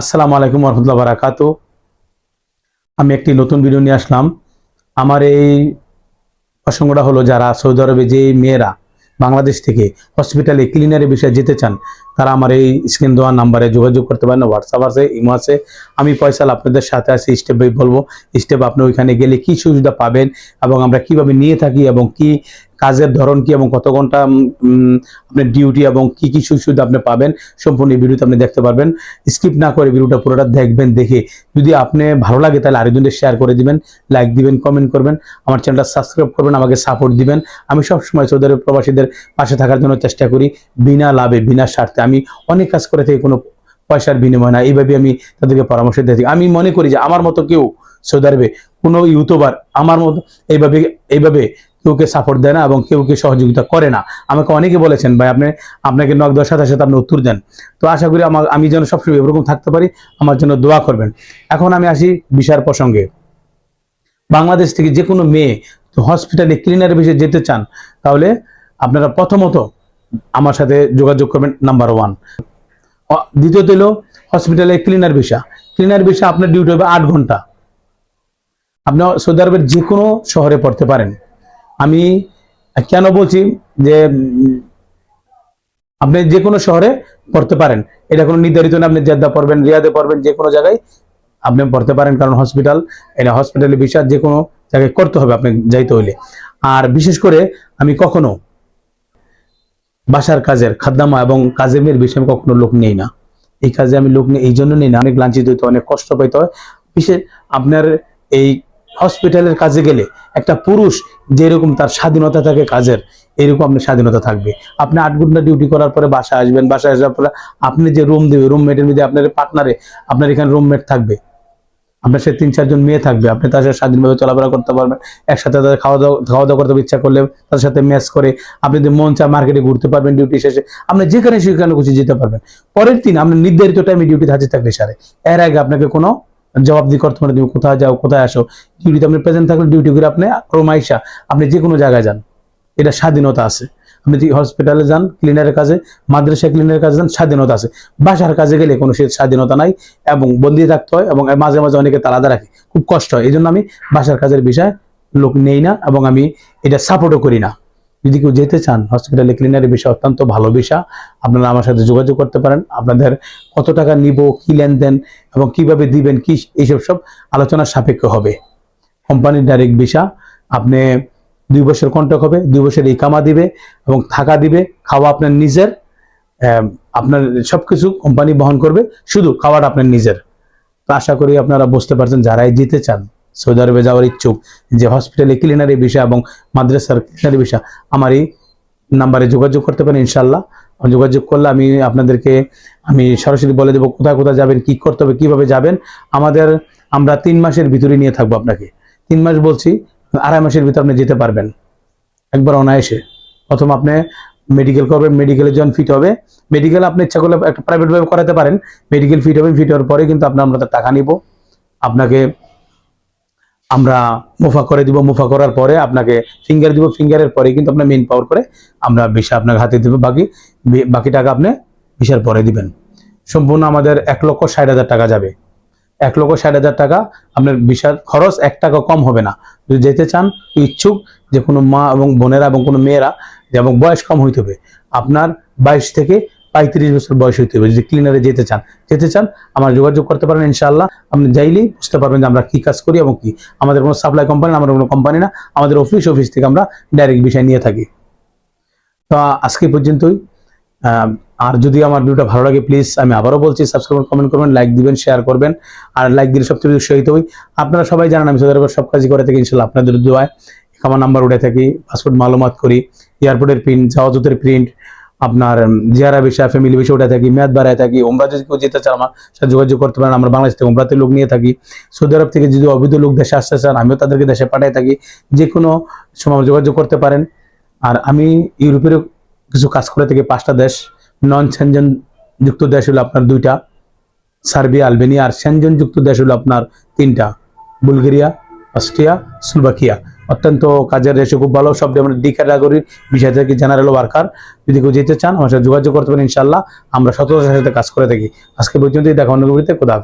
আসসালামু আলাইকুম রহমতুল্লাহ বারাকাতু আমি একটি নতুন ভিডিও নিয়ে আসলাম। আমার এই প্রসঙ্গটা হলো, যারা সৌদি আরবে যে মেয়েরা বাংলাদেশ থেকে হসপিটালে ক্লিনারের বিষয়ে যেতে চান, তারা আমার এই স্ক্রিন দেওয়ার নাম্বারে যোগাযোগ করতে পারেন। হোয়াটসঅ্যাপ আছে ইমো আছে। আমি পয়সাল আপনাদের সাথে আছি স্টেপ বাই বলব। স্টেপ আপনি ওইখানে গেলে কি সুবিধা পাবেন এবং আমরা কীভাবে নিয়ে থাকি এবং কি কাজের ধরন কি এবং কত ঘণ্টা আপনার ডিউটি এবং কি কি সুবিধা আপনি পাবেন, সম্পূর্ণ এই ভিডিওতে আপনি দেখতে পারবেন। স্কিপ না করে ভিডিওটা পুরোটা দেখবেন, দেখে যদি আপনি ভালো লাগে তাহলে আরেকজনদের শেয়ার করে দিবেন লাইক দিবেন কমেন্ট করবেন, আমার চ্যানেলটা সাবস্ক্রাইব করবেন, আমাকে সাপোর্ট দিবেন। আমি সবসময় সৌদি প্রবাসীদের পাশে থাকার জন্য চেষ্টা করি, বিনা লাভে, বিনা স্বার্থে। আমি অনেক কাজ করে থাকি, কোনো পয়সার বিনিময় না, এইভাবে আমি তাদেরকে পরামর্শ দিয়ে থাকি। আমি মনে করি যে আমার মতো কেউ সৌদি আরবে কোনো ইউটিউবার আমার মতো, এইভাবে এইভাবে কেউকে সাপোর্ট দেয় না এবং কেউকে সহযোগিতা করে না। আমাকে অনেকে বলেছেন, ভাই, আপনি, আপনাকে নক দেওয়ার সাথে সাথে আপনি উত্তর দেন। তো আশা করি আমার আমি যেন সবসময় এরকম থাকতে পারি, আমার জন্য দোয়া করবেন। এখন আমি আসি বিষয়ের প্রসঙ্গে। বাংলাদেশ থেকে যে কোনো মেয়ে হসপিটালে ক্লিনার বিষয়ে যেতে চান, তাহলে আপনারা প্রথমত আমার সাথে যোগাযোগ করবেন নাম্বার ওয়ান দ্বিতীয়ত হলো হসপিটালে ক্লিনার ভিসা ক্লিনার ভিসা আপনার ডিউটি হবে আট ঘণ্টা। আপনি সৌদি আরবের যে কোনো শহরে পড়তে পারেন। আমি কেন বলছি যে আপনি যে কোনো শহরে পড়তে পারেন। এটা কোনো নির্ধারিত না, আপনি জেদ্দা পড়বেন, রিয়াদে পড়বেন, যে কোনো জায়গায় আপনি পড়তে পারেন, কারণ হসপিটাল এটা হসপিটালে বিশ্বাস যে কোনো জায়গায় করতে হবে, আপনি যাইতে হইলে। আর বিশেষ করে আমি কখনো বাসার কাজের খাদ্দামা এবং কাজের মেয়ের বিষয়ে আমি কখনো লোক নেই না। এই কাজে আমি লোক নেই, এই জন্য নেই না। অনেক লাঞ্ছিত হইতে অনেক কষ্ট পাইতে হয়। বিশেষ, আপনার এই হসপিটালের কাজে গেলে একটা পুরুষ যেরকম তার স্বাধীনতা থাকে কাজের, এরকম আপনার স্বাধীনতা থাকবে। আপনি আট ঘণ্টা ডিউটি করার পরে বাসায় আসবেন, বাসায় আসার পরে আপনি যে রুম দেবে রুমমেটের মধ্যে আপনার পার্টনারে আপনার এখানে রুমমেট থাকবে, আপনার সে তিন চারজন মেয়ে থাকবে, আপনি তার সাথে স্বাধীনভাবে চলাফেরা করতে পারবেন, একসাথে তাদের খাওয়া দাওয়া খাওয়া দাওয়া করতে ইচ্ছা করলে তাদের সাথে ম্যাচ করে, আপনি যদি মন চা মার্কেটে ঘুরতে পারবেন ডিউটি শেষে, আপনি যেখানে সেখানে খুশি যেতে পারবেন। পরের দিন আপনি নির্ধারিত টাইমে ডিউটি হাজির থাকলে সারে এর আগে আপনাকে কোনো জবাবদি করতে পারে তুমি কোথায় যাও, কোথায় আসো। ডিউটিতে আপনি প্রেজেন্ট থাকলে ডিউটি করে আপনি ক্রমাইশা আপনি যে কোনো জায়গায় যান। এটা স্বাধীনতা আছে। আপনি যদি হসপিটালে যান ক্লিনারের কাজে মাদ্রাসা ক্লিনারের কাজে যান, স্বাধীনতা আছে। বাসার কাজে গেলে কোনো সে স্বাধীনতা নাই এবং বন্দি থাকতে হয় এবং মাঝে মাঝে অনেকে তালাদা রাখে। খুব কষ্ট হয়। এই জন্য আমি বাসার কাজের বিষয়ে লোক নেই না এবং আমি এটা সাপোর্টও করি না। যদি কেউ যেতে চান হসপিটালে ক্লিনারের বিষয় অত্যন্ত ভালো বিষয়, আপনারা আমার সাথে যোগাযোগ করতে পারেন। আপনাদের কত টাকা নিব, কি লেনদেন এবং কীভাবে দিবেন, কি এইসব সব আলোচনার সাপেক্ষ হবে। কোম্পানির ডাইরেক্ট ভিসা আপনি দুই বছর কন্ট্রাক্ট হবে, দুই বছর ইকামা দিবে এবং থাকা দিবে, খাওয়া আপনার নিজের আপনার সবকিছু কোম্পানি বহন করবে, শুধু খাওয়াটা আপনার নিজের। তো আশা করি আপনারা বুঝতে পারছেন, যারাই যেতে চান সৌদি আরবে যাওয়ার ইচ্ছুক, যে হসপিটালে ক্লিনারি বিষয় এবং মাদ্রাসার ক্লিনারি বিষয়, আমার এই নাম্বারে যোগাযোগ করতে পারেন ইনশাল্লাহ যোগাযোগ করলে আমি আপনাদেরকে, আমি সরাসরি বলে দেবো কোথায় কোথায় যাবেন, কি করতে হবে, কীভাবে যাবেন। আমাদের, আমরা তিন মাসের ভিতরে নিয়ে থাকব আপনাকে। তিন মাস বলছি, আড়াই মাসের ভিতরে আপনি যেতে পারবেন। একবার অনায়াসে। প্রথম আপনি মেডিকেল করবেন মেডিকেলের যখন ফিট হবে। মেডিকেল আপনি ইচ্ছা করলে একটা প্রাইভেটভাবে করাতে পারেন। মেডিকেল ফিট হবে ফিট হওয়ার পরে কিন্তু আপনার আমরা টাকা নিব। আপনাকে আমরা মুফা করে দিব, মুফা করার পরে আপনাকে ফিঙ্গার দিব ফিঙ্গারের পরে কিন্তু আপনার মেইন পাওয়ার করে আমরা ভিসা আপনাকে হাতে দিব, বাকি বাকি টাকা আপনি ভিসার পরে দিবেন। সম্পূর্ণ আমাদের এক লক্ষ ষাট হাজার টাকা যাবে। এক লক্ষ ষাট হাজার টাকা আপনার ভিসার খরচ এক টাকা কম হবে না। যদি যেতে চান, ইচ্ছুক যে কোনো মা এবং বোনেরা এবং কোনো মেয়েরা এবং বয়স কম হইতে হবে, আপনার বাইশ থেকে পঁয়ত্রিশ বছর বয়স হইতে হবে। যদি ক্লিনারে যেতে চান যেতে চান, আমার যোগাযোগ করতে পারেন ইনশাআল্লাহ। আপনি যাইলেই বুঝতে পারবেন যে আমরা কি কাজ করি এবং কি। আমাদের কোনো সাপ্লাই কোম্পানি আমাদের কোনো কোম্পানি না। আমাদের অফিস অফিস থেকে আমরা ডাইরেক্ট বিষয় নিয়ে থাকি। তো আজকে পর্যন্তই। আর যদি আমার ভিডিওটা ভালো লাগে প্লিজ আমি আবারও বলছি সাবস্ক্রাইব কমেন্ট করবেন লাইক দিবেন শেয়ার করবেন। আর লাইক দিলে সবচেয়ে উৎসাহিত হই। আপনারা সবাই জানেন, আমি সৌদি আরবের সব কাজই করে থাকি ইনশাল্লাহ আপনাদের দোয়ায়। আমার নাম্বার উঠে থাকি পাসপোর্ট মালুমাত করি এয়ারপোর্টের প্রিন্ট জাহাজতের প্রিন্ট আপনার জিয়ারা বিষয় ফ্যামিলি বিষয় উঠে থাকি, মেয়াদ বাড়ায় থাকি ওমরা যদি কেউ যেতে চান আমার সাথে যোগাযোগ করতে পারেন, আমরা বাংলাদেশ থেকে ওমরাতে লোক নিয়ে থাকি। সৌদি আরব থেকে যদি অবৈধ লোক দেশে আসতে চান, আমিও তাদেরকে দেশে পাঠিয়ে থাকি। যে কোনো সময় যোগাযোগ করতে পারেন। আর আমি ইউরোপেরও কিছু কাজ করে থাকি, পাঁচটা দেশ। নন সেনজন যুক্ত দেশ হলো আপনার দুইটা, সার্বিয়া, আলবেনিয়া। আর সেনজন যুক্ত দেশ হলো আপনার তিনটা, বুলগেরিয়া, অস্ট্রিয়া, স্লোভাকিয়া। অত্যন্ত কাজের রেশো খুব ভালো, সব ডি নাগরিক বিষয় থেকে জেনারেল ওয়ার্কার যদি কেউ যেতে চান, আমার সাথে যোগাযোগ করতে পারেন ইনশাল্লাহ আমরা সততার সাথে কাজ করে থাকি। আজকে পর্যন্তই দেখা অন্য খোদা